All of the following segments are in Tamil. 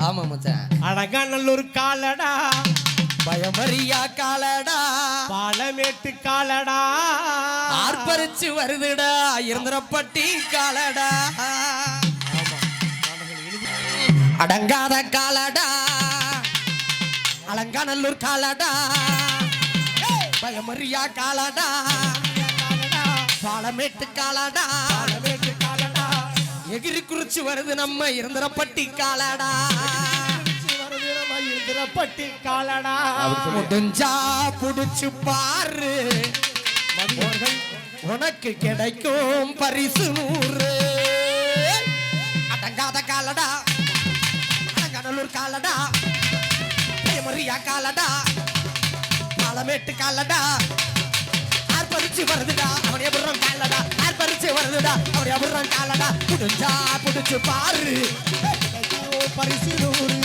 ஆமா மச்சான். அழகாநல்லூர் காலடா. பயமறியா காலடா. பாலமேட்டு காலடா. ஆர்ப்பரிச்சு வருதுடா இருந்திரப்பட்டி காலடா. அடங்காத காலடா. அலங்காநல்லூர் காலடா. பாலமேட்டு காலடா. பாலமேட்டு காலடா. எகிரி குறிச்சு வருது நம்ம இருந்திரப்பட்டி காலடா. வருது நம்ம இந்திரப்பட்டி காலடா முடிஞ்சா புடிச்சு பாரு. உனக்கு கிடைக்கும் பரிசு நூறு. அடங்காத காலடா. அடங்கடலூர் காலடா. மரியா காலடா. பாலமேட்டு காலடா. ஆர்ப்பரிச்சு வருதுடா அவன் எவ்வளவு காலடா. ஆர்ப்பரிச்சு வருதுடா அவன் எவ்வளவு காலடா. முடிஞ்சா புடிச்சு பாரு. பரிசு நூறு.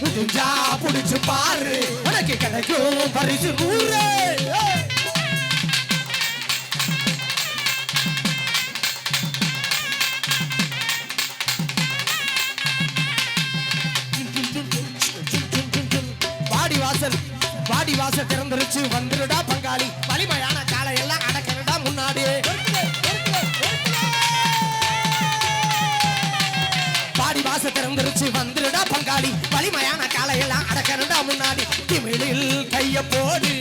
முடிஞ்சா புடிச்சு பாரு. உனக்கு கிடைக்கும் பரிசு நூறு. வாடி வாசல். முன்னாடி வாச திறந்துருச்சு. வந்துருடா பங்காளி. வலிமையான காலை எல்லாம் முன்னாடி. பாடி வாச திறந்துருச்சு. வந்துருடா பங்காளி. வலிமையான காலையெல்லாம் அடக்கிறடா முன்னாடி. திமிழில் கைய போடு.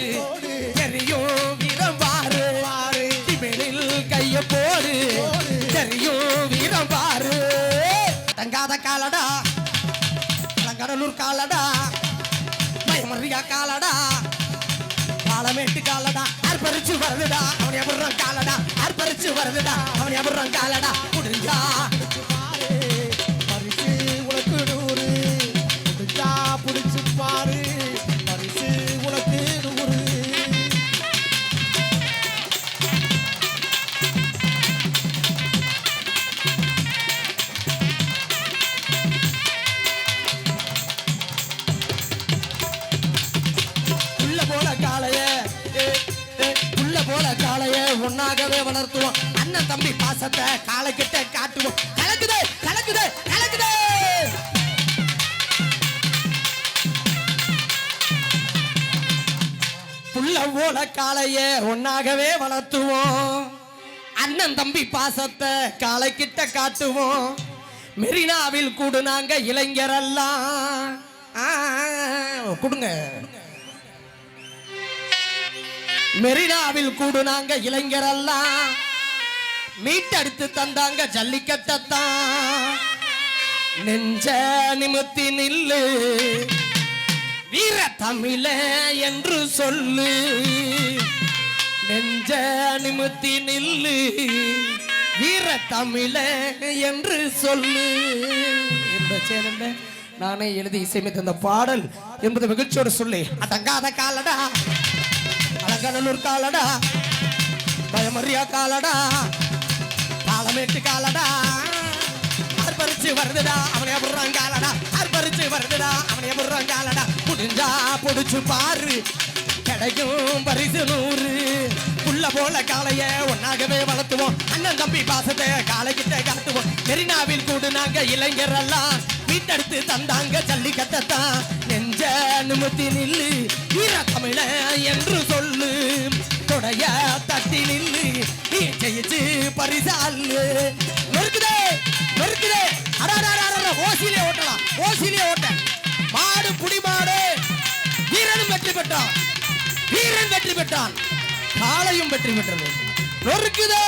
தெரியும் வீரம் பாரு திமிழில் கைய போடு. தெரியும் வீரம் பாரு தங்காத காலடா. கடலூர் காலடா. பயமறியா காலடா. பாலமேட்டு காலடா. அர்ப்பரிச்சு வருதுடா. ஒன்னாகவே வளர்த்துவோம் அண்ணன் தம்பி பாசத்தை காலை கிட்ட காட்டுவோம் கலக்குதே கலக்குதே கலக்குதே புள்ள போல காளைய ஒன்னாகவே வளர்த்துவோம் அண்ணன் தம்பி பாசத்தை காலைக்கிட்ட கிட்ட காட்டுவோம் மெரினாவில் கூடு நாங்க இளைஞரெல்லாம் ஆ, கொடுங்க மெரினாவில் கூடுனாங்க இளைஞரெல்லாம். மீட்டடித்து தந்தாங்க ஜல்லிக்கட்டத்தான். நெஞ்ச நிமித்தி நில்லு. வீர தமிழ என்று சொல்லு. நெஞ்ச நிமித்தி நில்லு. வீர தமிழ என்று சொல்லு. என்ற சேர்ந்த நானே எழுதி இசையமைத்த அந்த பாடல் என்பது மகிழ்ச்சியோடு சொல்லி. அடங்காத காலடா. அலங்கநல்லூர் காலடா. பயமரியா காலடா. பாலமேட்டு காலடா. அர்ப்பரிச்சு வருதுடா. அவனைய புடுறான் காலடா. அர்ப்பரிச்சு வருதுடா. அவனைய புடுறான் காலடா. முடிஞ்சா புடிச்சு பாரு. கிடைக்கும் பரிசு நூறு. புள்ள போல காளைய ஒன்னாகவே வளர்த்துவோம். அண்ணன் தம்பி பாசத்தை காலைக்கிட்ட காட்டுவோம். மெரினாவில் கூடு நாங்க இளைஞரெல்லாம் வீட்டெடுத்து தந்தாங்க ஜல்லிக்கட்டத்தான். நெஞ்ச அனுமதி நில்லு வீர தமிழ என்று சொல்லு. தொடைய தட்டி நில்லு நீ ஜெயிச்சு பரிசாலு நொறுக்குதே நொறுக்குதே அடாடாடா ஓசிலே ஓட்டலாம் ஓசிலே ஓட்ட. மாடு புடி மாடு வீரனும் வெற்றி பெற்றான். வீரன் வெற்றி பெற்றான். காளையும் வெற்றி பெற்றது. நொறுக்குதே.